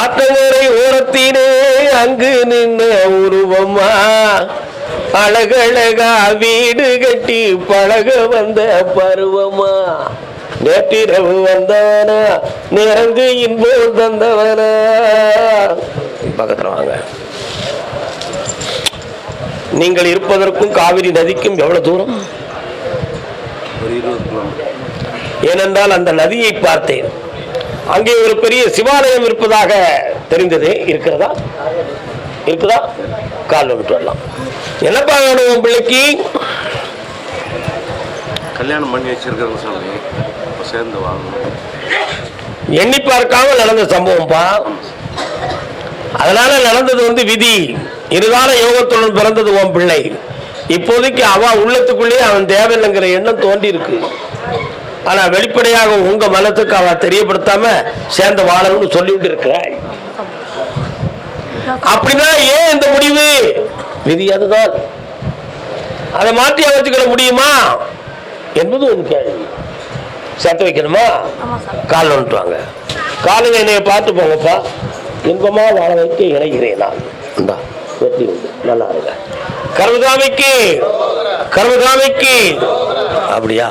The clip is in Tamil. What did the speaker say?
ஆத்தங்கரை ஓரத்தினே அங்கு நின்ன உருவமா அழகழகா வீடு கட்டி பழக வந்த பருவமா நேற்றிரவு வந்தவனா நிறங்கு இன்பம் தந்தவனா. பக்கத்துல வாங்க. நீங்கள் இருப்பதற்கும் காவிரி நதிக்கும் எவ்வளவு தூரம்? ஏனென்றால் அந்த நதியை பார்த்தேன். அங்கே ஒரு பெரிய சிவாலயம் இருப்பதாக தெரிந்தது. இருக்கிறதா? இருக்குதா? கால் விட்டு வரலாம். என்னப்பா வேணும் உன் பிள்ளைக்கு? கல்யாணம் பண்ணி சொல்லி இப்போ சேர்ந்து வாங்கணும். எண்ணி பார்க்காம நடந்த சம்பவம்ப்பா அதனால நடந்தது வந்து விதி. இருகால யோகத்துடன் பிறந்தது உன் பிள்ளை. இப்போதைக்கு அவன் உள்ளத்துக்குள்ளேயே அவன் தேவையில்லைங்கிற எண்ணம் தோண்டி இருக்கு ஆனா வெளிப்படையாக உங்க மனத்துக்கு அவ தெரியப்படுத்தாம சேர்ந்து வாழணும்னு சொல்லிட்டு இருக்கிறாய். அப்படின்னா ஏன் இந்த முடிவு? விதி அதுதான். அதை மாற்றி அமைச்சுக்கிட முடியுமா? என்பது ஒரு கேள்வி. சேர்த்து வைக்கணுமா? கால் வந்துட்டு வாங்க. காலுங்க என்னைய பார்த்து போங்கப்பா. இன்பமா வாழ வைக்க இணைகிறேன் நான். இந்தா, வெற்றி உண்டு. நல்லா இருங்க. கர்மதாமிக்கு கர்மதாமிக்கு அப்படியா?